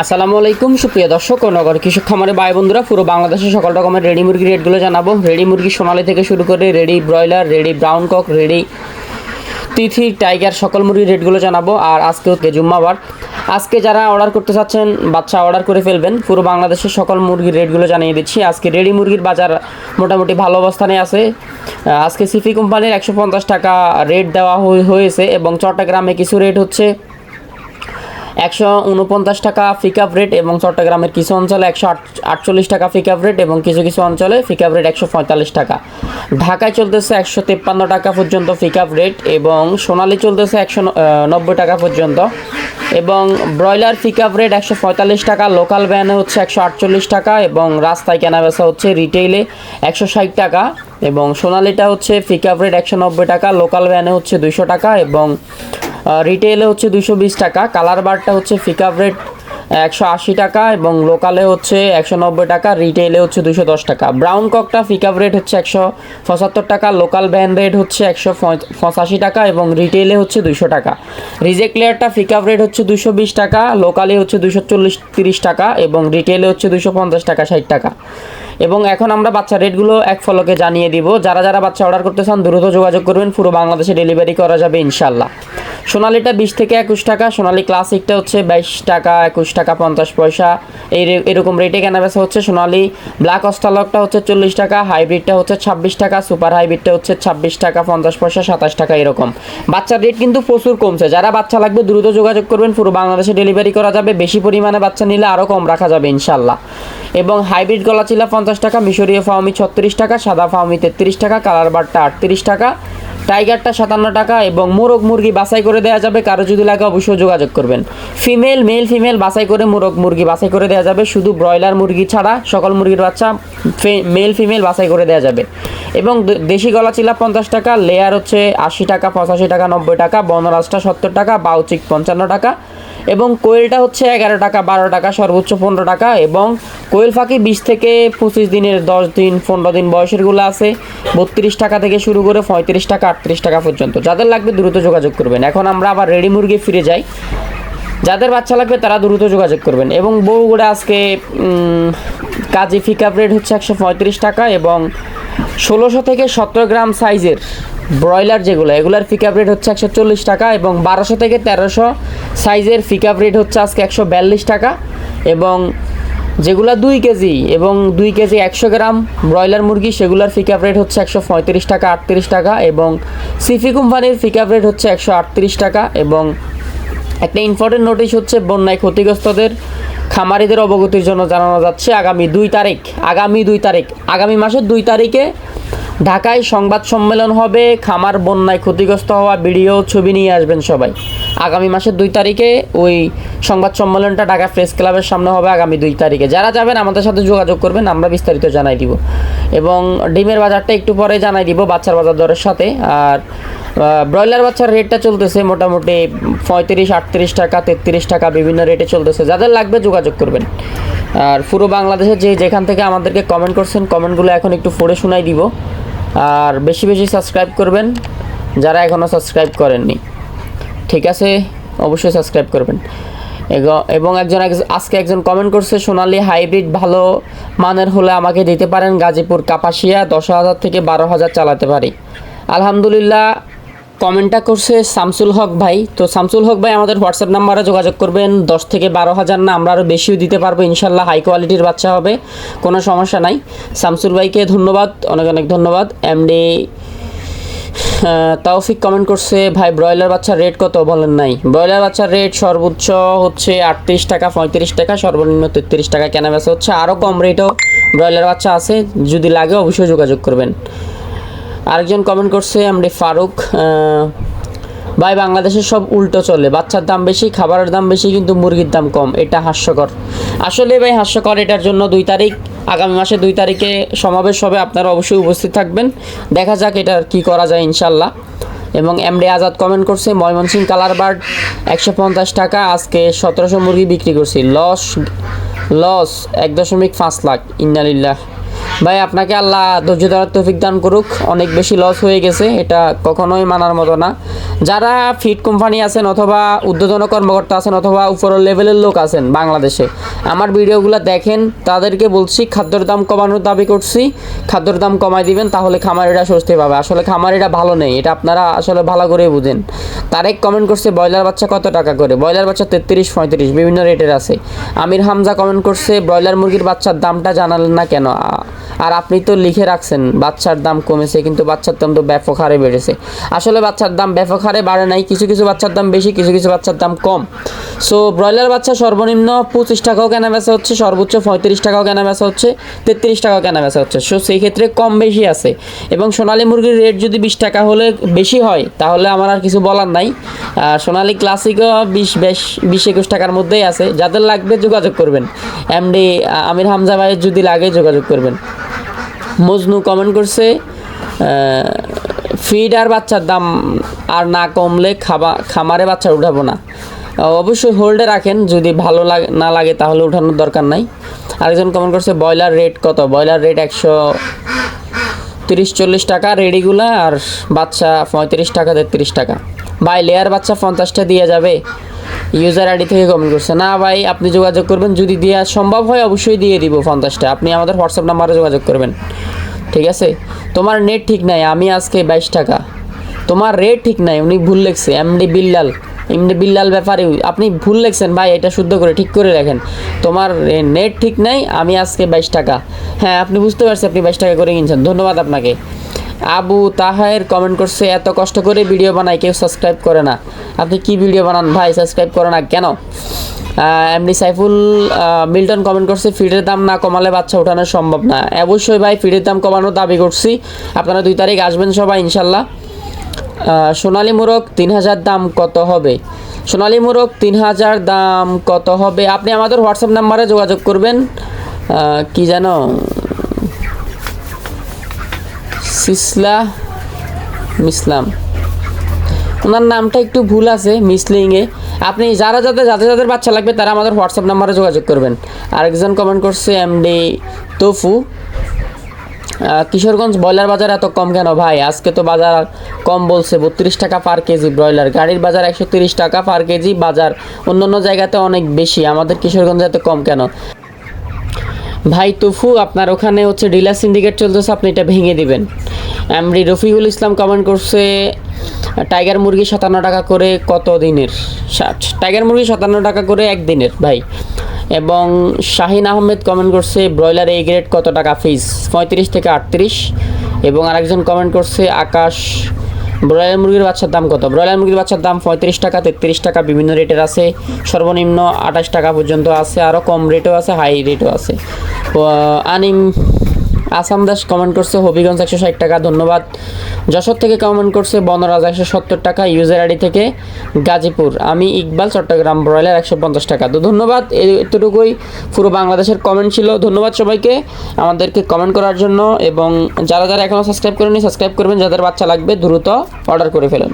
আসসালামু আলাইকুম, সুপ্রিয় দর্শক ও নগর কৃষক খামারের ভাই বন্ধুরা, পুরো বাংলাদেশে সকল রকমের রেডি মুরগি রেটগুলো জানাব। রেডি মুরগি সোনালি থেকে শুরু করে ready broiler ready brown cock ready তিথি টাইগার সকল মুরগির রেটগুলো জানাব। আর আজকে হচ্ছে জুম্মাবার। আজকে যারা অর্ডার করতে চাচ্ছেন, বাচ্চা অর্ডার করে ফেলবেন। পুরো বাংলাদেশের সকল মুরগির রেটগুলো জানিয়ে দিচ্ছি। আজকে রেডি মুরগির বাজার মোটামুটি ভালো অবস্থানে আছে। আজকে সিফি কোম্পানির একশো পঞ্চাশ টাকা রেট দেওয়া হয়ে- হয়েছে এবং চট্টগ্রামে কিছু রেট হচ্ছে একশো উনপঞ্চাশ টাকা পিকআপ রেট এবং চট্টগ্রামের কিছু অঞ্চলে একশো আটচল্লিশ টাকা পিকআপ রেট এবং কিছু কিছু অঞ্চলে পিকআপ রেট একশো পঁয়তাল্লিশ টাকা। ঢাকায় চলতেছে একশো তেপ্পান্ন টাকা পর্যন্ত পিকআপ রেট এবং সোনালি চলতেছে একশো নব্বই টাকা পর্যন্ত। এবং ব্রয়লার পিকআপ রেট একশো পঁয়তাল্লিশ টাকা লোকাল ভ্যানে হচ্ছে একশো আটচল্লিশ টাকা এবং রাস্তায় কেনা বেচা হচ্ছে রিটেইলে একশো ষাট টাকা এবং সোনালিটা হচ্ছে পিকআপ রেট একশো নব্বই টাকা লোকাল ভ্যানে হচ্ছে দুইশো টাকা এবং রিটেলে হচ্ছে দুশো বিশ টাকা কালার বারটা হচ্ছে পিকআপ রেট একশো আশি টাকা এবং লোকালে হচ্ছে একশো নব্বই টাকা রিটেলে হচ্ছে দুশো দশ টাকা। ব্রাউন ককটা পিকআপ রেট হচ্ছে একশো পঁচাত্তর টাকা লোকাল ভ্যান রেট হচ্ছে একশো পঁচাশি টাকা এবং রিটেলে হচ্ছে দুশো টাকা। রিজেক্ট লেয়ারটা পিকআপ রেট হচ্ছে দুশো বিশ টাকা লোকালে হচ্ছে দুশো চল্লিশ তিরিশ টাকা এবং রিটেলে হচ্ছে দুশো পঞ্চাশ টাকা, ষাট টাকা। এবং এখন আমরা বাচ্চা রেটগুলো এক ফলকে জানিয়ে দিব। যারা যারা বাচ্চা অর্ডার করতে চান, দ্রুত যোগাযোগ করবেন। পুরো বাংলাদেশে ডেলিভারি করা যাবে ইনশাল্লাহ সোনালিটা বিশ থেকে একুশ টাকা, সোনালি ক্লাসিকটা হচ্ছে বাইশ টাকা, একুশ টাকা, পঞ্চাশ পয়সা। এই এরকম রেটে কেনা বেচা হচ্ছে সোনালি। ব্ল্যাক অস্টালকটা হচ্ছে চল্লিশ টাকা হাইব্রিডটা হচ্ছে ছাব্বিশ টাকা সুপার হাইব্রিডটা হচ্ছে ছাব্বিশ টাকা, পঞ্চাশ পয়সা, সাতাশ টাকা এরকম। বাচ্চার রেট কিন্তু প্রচুর কমছে। যারা বাচ্চা লাগবে দ্রুত যোগাযোগ করবেন, পুরো বাংলাদেশে ডেলিভারি করা যাবে। বেশি পরিমাণে বাচ্চা নিলে আরও কম রাখা যাবে, ইনশাল্লাহ। এবং হাইব্রিড গলা চিলা পঞ্চাশ টাকা, মিশরীয় ফাউমি ছত্রিশ টাকা, সাদা ফাউমি তেত্রিশ টাকা, কালার বারটা আটত্রিশ টাকা। টাইগারটা সাতান্ন টাকা এবং মোরগ মুরগি বাছাই করে দেওয়া যাবে। কারও যদি লাগে অবশ্যই যোগাযোগ করবেন। ফিমেল, মেল, ফিমেল বাছাই করে মোরগ মুরগি বাছাই করে দেওয়া যাবে। শুধু ব্রয়লার মুরগি ছাড়া সকল মুরগির বাচ্চা মেল, ফিমেল বাছাই করে দেওয়া যাবে। এবং দেশি গলা চিলা পঞ্চাশ টাকা, লেয়ার হচ্ছে আশি টাকা, পঁচাশি টাকা, নব্বই টাকা, বনরাজটা সত্তর টাকা, বাউচিক পঞ্চান্ন টাকা এবং কোয়েলটা হচ্ছে এগারো টাকা, বারো টাকা, সর্বোচ্চ পনেরো টাকা এবং কোয়েল ফাঁকি বিশ থেকে পঁচিশ দিনের, দশ দিন, পনেরো দিন বয়সেরগুলো আছে। বত্রিশ টাকা থেকে শুরু করে পঁয়ত্রিশ টাকা, আটত্রিশ টাকা পর্যন্ত। যাদের লাগবে দ্রুত যোগাযোগ করবেন। এখন আমরা আবার রেডি মুরগি ফিরে যাই। যাদের বাচ্চা লাগবে তারা দ্রুত যোগাযোগ করবেন এবং বউগুড়া আজকে কাজী ফিকাপ রেট হচ্ছে একশো পঁয়ত্রিশ টাকা এবং ষোলোশো থেকে সতেরো গ্রাম সাইজের ব্রয়লার যেগুলো, এগুলার পিকআপ রেট হচ্ছে একশো চল্লিশ টাকা এবং বারোশো থেকে তেরোশো সাইজের পিকআপ রেট হচ্ছে আজকে একশো বিয়াল্লিশ টাকা এবং যেগুলা দুই কেজি এবং দুই কেজি একশো গ্রাম ব্রয়লার মুরগি, সেগুলোর পিকআপ রেট হচ্ছে একশো পঁয়ত্রিশ টাকা, আটত্রিশ টাকা এবং সিফি কোম্পানির পিকআপ রেট হচ্ছে একশো আটত্রিশ টাকা এবং একটা ইম্পর্টেন্ট নোটিশ হচ্ছে বন্যায় ক্ষতিগ্রস্তদের খামারিদের অবগতির জন্য জানানো যাচ্ছে আগামী দুই তারিখ, আগামী দুই তারিখ, আগামী মাসের দুই তারিখে ঢাকায় সংবাদ সম্মেলন হবে, খামার বন্যায় ক্ষতিগ্রস্ত হওয়া ভিডিও, ছবি নিয়ে আসবেন সবাই। আগামী মাসের দুই তারিখে ওই সংবাদ সম্মেলনটা ঢাকা প্রেস ক্লাবের সামনে হবে আগামী দুই তারিখে। যারা যাবেন, আমাদের সাথে যোগাযোগ করবেন, আমরা বিস্তারিত জানাই দিব। এবং ডিমের বাজারটা একটু পরে জানাই দিব, বাচ্চার বাজার দরের সাথে। আর ব্রয়লার বাচ্চার রেটটা চলতেছে মোটামুটি পঁয়ত্রিশ, আটত্রিশ টাকা, তেত্রিশ টাকা বিভিন্ন রেটে চলতেছে। যাদের লাগবে যোগাযোগ করবেন। আর পুরো বাংলাদেশে যে যেখান থেকে আমাদেরকে কমেন্ট করছেন কমেন্টগুলো এখন একটু পড়ে শোনাই দিব। আর বেশি বেশি সাবস্ক্রাইব করবেন, যারা এখনও সাবস্ক্রাইব করেননি। ঠিক আছে? অবশ্যই সাবস্ক্রাইব করবেন। এবং একজন এক- আজকে একজন কমেন্ট করছে, সোনালি হাইব্রিড ভালো মানের হলে আমাকে দিতে পারেন গাজীপুর কাপাসিয়া, দশ হাজার থেকে বারো হাজার চালাতে পারি। আলহামদুলিল্লাহ কমেন্টটা করছে শামসুল হক ভাই। তো শামসুল হক ভাই, আমাদের হোয়াটসঅ্যাপ নাম্বারে যোগাযোগ করবেন। দশ থেকে বারো হাজার না, আমরা আরও বেশিও দিতে পারব। ইনশাল্লাহ হাই কোয়ালিটির বাচ্চা হবে, কোনো সমস্যা নাই। শামসুল ভাইকে ধন্যবাদ, অনেক অনেক ধন্যবাদ। এমডি তাওফিক কমেন্ট করছে, ভাই, ব্রয়লার বাচ্চার রেট কত? বলেন নাই। ব্রয়লার বাচ্চার রেট সর্বোচ্চ হচ্ছে আটত্রিশ টাকা, পঁয়ত্রিশ টাকা, সর্বনিম্ন তেত্রিশ টাকা। কেনা বেচা হচ্ছে আরও কম রেটও ব্রয়লার বাচ্চা আছে। যদি লাগে অবশ্যই যোগাযোগ করবেন। আরেকজন কমেন্ট করছে এমডি ফারুক ভাই বাংলাদেশে সব উল্টো চলে। বাচ্চার দাম বেশি, খাবারের দাম বেশি, কিন্তু মুরগির দাম কম। এটা হাস্যকর। আসলে ভাই হাস্যকর এটার জন্য দুই তারিখ, আগামী মাসে দুই তারিখে সমাবেশ হবে, আপনারা অবশ্যই উপস্থিত থাকবেন। দেখা যাক এটার কি করা যায়, ইনশাল্লাহ। এবং এমডি আজাদ কমেন্ট করছে ময়মনসিং কালার বার্ড, একশো পঞ্চাশ টাকা, আজকে সতেরোশো মুরগি বিক্রি করছি। লস লস, এক দশমিক পাঁচ লাখ। ইন্নালিল্লাহ। ভাই, আপনাকে আল্লাহ ধৈর্য ধরার তৌফিক দান করুক। অনেক বেশি লস হয়ে গেছে, এটা কখনোই মানার মতো না। যারা ফিড কোম্পানি আছেন অথবা উদ্বোধন কর্মকর্তা আছেন অথবা উপরের লেভেলের লোক আছেন বাংলাদেশে, আমার ভিডিওগুলো দেখেন, তাদেরকে বলছি, খাদ্যর দাম কমানোর দাবি করছি। খাদ্যর দাম কমাই দিবেন, তাহলে খামারিরা স্বস্তি পাবে। আসলে খামারিরা ভালো নেই, এটা আপনারা আসলে ভালো করে বুঝেন। তারেক কমেন্ট করছে, ব্রয়লার বাচ্চা কত টাকা করে? ব্রয়লার বাচ্চা তেত্রিশ, পঁয়ত্রিশ, বিভিন্ন রেটের আছে। আমির হামজা কমেন্ট করছে, ব্রয়লার মুরগির বাচ্চার দামটা জানালেন না কেন? আর আপনি তো লিখে রাখছেন, বাচ্চার দাম কমেছে, কিন্তু বাচ্চার দাম তো ব্যাপক হারে বেড়েছে। আসলে বাচ্চার দাম ব্যাপক হারে বাড়ে নাই, কিছু কিছু বাচ্চার দাম বেশি, কিছু কিছু বাচ্চার দাম কম। সো ব্রয়লার বাচ্চা সর্বনিম্ন পঁচিশ টাকাও কেনা বেচা হচ্ছে, সর্বোচ্চ পঁয়ত্রিশ টাকাও কেনা বেচা হচ্ছে, তেত্রিশ টাকাও কেনা বেচা হচ্ছে। সো সেই ক্ষেত্রে কম বেশি আছে। এবং সোনালী মুরগির রেট যদি বিশ টাকা হলে বেশি হয়, তাহলে আমার আর কিছু বলার নাই। সোনালী ক্লাসিকও বিশ, বেশ, বিশ একুশ টাকার মধ্যেই আছে। যাদের লাগবে যোগাযোগ করবেন। এমডি আমির হামজা ভাইয়ের যদি লাগে যোগাযোগ করবেন। মজনু কমেন্ট করছে ফিড আর বাচ্চার দাম আর না কমলে খাবা, খামারে বাচ্চা উঠাবো না। অবশ্যই হোল্ডে রাখেন, যদি ভালো লাগে, না লাগে তাহলে উঠানোর দরকার নাই। আরেকজন কমেন্ট করছে, ব্রয়লার রেট কত? ব্রয়লার রেট একশো তিরিশ, চল্লিশ টাকা, রেডিগুলা আর বাচ্চা পঁয়ত্রিশ টাকা, তেত্রিশ টাকা। ভাই লেয়ার বাচ্চা পঞ্চাশটা দিয়ে যাবে? ইউজার আইডি থেকে কমেন্ট করছে, না ভাই, আপনি যোগাযোগ করবেন, যদি দেওয়া সম্ভব হয় অবশ্যই দিয়ে দিব পঞ্চাশটা। আপনি আমাদের হোয়াটসঅ্যাপ নাম্বারে যোগাযোগ করবেন। ঠিক আছে? তোমার নেট ঠিক নাই, আমি আজকে বাইশ টাকা। তোমার রেট ঠিক নাই, উনি ভুল লেখছে এমডি বিল্লাল এমডি বিল্লাল ব্যাপারে আপনি ভুল লেখছেন ভাই, এটা শুদ্ধ করে, ঠিক করে রাখেন তোমার নেট ঠিক নাই, আমি আজকে বাইশ টাকা। হ্যাঁ আপনি বুঝতে পারছি আপনি বাইশ টাকা করে কিনছেন। ধন্যবাদ আপনাকে। আবু তাহের কমেন্ট করছে, এত কষ্ট করে ভিডিও বানায়, কেউ সাবস্ক্রাইব করে না। আপনি কি ভিডিও বানান? ভাই সাবস্ক্রাইব করে না, কেন? এমনি সাইফুল মিল্টন কমেন্ট করছে, ফিডের দাম না কমালে বাচ্চা ওঠানো সম্ভব না। অবশ্যই ভাই, ফিডের দাম কমানোর দাবি করছি। আপনারা দুই তারিখ আসবেন সবাই, ইনশাল্লাহ। সোনালী মোরগ তিন হাজার দাম কত হবে? সোনালী মোরগ তিন হাজার দাম কত হবে? আপনি আমাদের হোয়াটসঅ্যাপ নাম্বারে যোগাযোগ করবেন। কি জানো সিসলা মিসলাম। ওনার নামটা একটু ভুল আছে, মিসলিংয়ে। আপনি যারা যাদের যাদের যাদের বাচ্চা লাগবে, তারা আমাদের হোয়াটসঅ্যাপ নাম্বারে যোগাযোগ করবেন। আরেকজন কমেন্ট করছে এমডি তোফু। কিশোরগঞ্জ ব্রয়লার বাজার এত কম কেন ভাই? আজকে তো বাজার কম বলছে, বত্রিশ টাকা পার কেজি ব্রয়লার। গাড়ির বাজার একশো টাকা পার কেজি, বাজার অন্য অন্য জায়গাতে অনেক বেশি। আমাদের কিশোরগঞ্জে এত কম কেন? ভাই তুফু, আপনার ওখানে হচ্ছে ডিলার সিন্ডিকেট চলতেছে, আপনি এটা ভেঙে দিবেন। এমডি রফিকুল ইসলাম কমেন্ট করছে, টাইগার মুরগি সাতান্ন টাকা করে কত দিনের? ষাট। টাইগার মুরগি সাতান্ন টাকা করে একদিনের ভাই। এবং শাহিন আহমেদ কমেন্ট করছে, ব্রয়লার এই গ্রেড কত টাকা ফিস পঁয়ত্রিশ থেকে আটত্রিশ। এবং আরেকজন কমেন্ট করছে, আকাশ ব্রয়লার মুরগির বাচ্চার দাম কত? ব্রয়লার মুরগির বাচ্চার দাম পঁয়ত্রিশ টাকা, তেত্রিশ টাকা বিভিন্ন রেটের আছে। সর্বনিম্ন আঠাশ টাকা পর্যন্ত আছে আরও কম রেটও আছে, হাই রেটও আছে। আনিম আসাম দাস কমেন্ট করছে, হবিগঞ্জ একশো ষাট টাকা, ধন্যবাদ। যশোর থেকে কমেন্ট করছে, বনরাজ একশো সত্তর টাকা ইউজার আইডি থেকে গাজীপুর। আমি ইকবাল, চট্টগ্রাম ব্রয়লার একশো পঞ্চাশ টাকা। তো ধন্যবাদ এতটুকুই পুরো বাংলাদেশের কমেন্ট ছিল। ধন্যবাদ সবাইকে আমাদেরকে কমেন্ট করার জন্য এবং যারা যারা এখনও সাবস্ক্রাইব করেনি সাবস্ক্রাইব করবেন। যাদের বাচ্চা লাগবে, দ্রুত অর্ডার করে ফেলুন।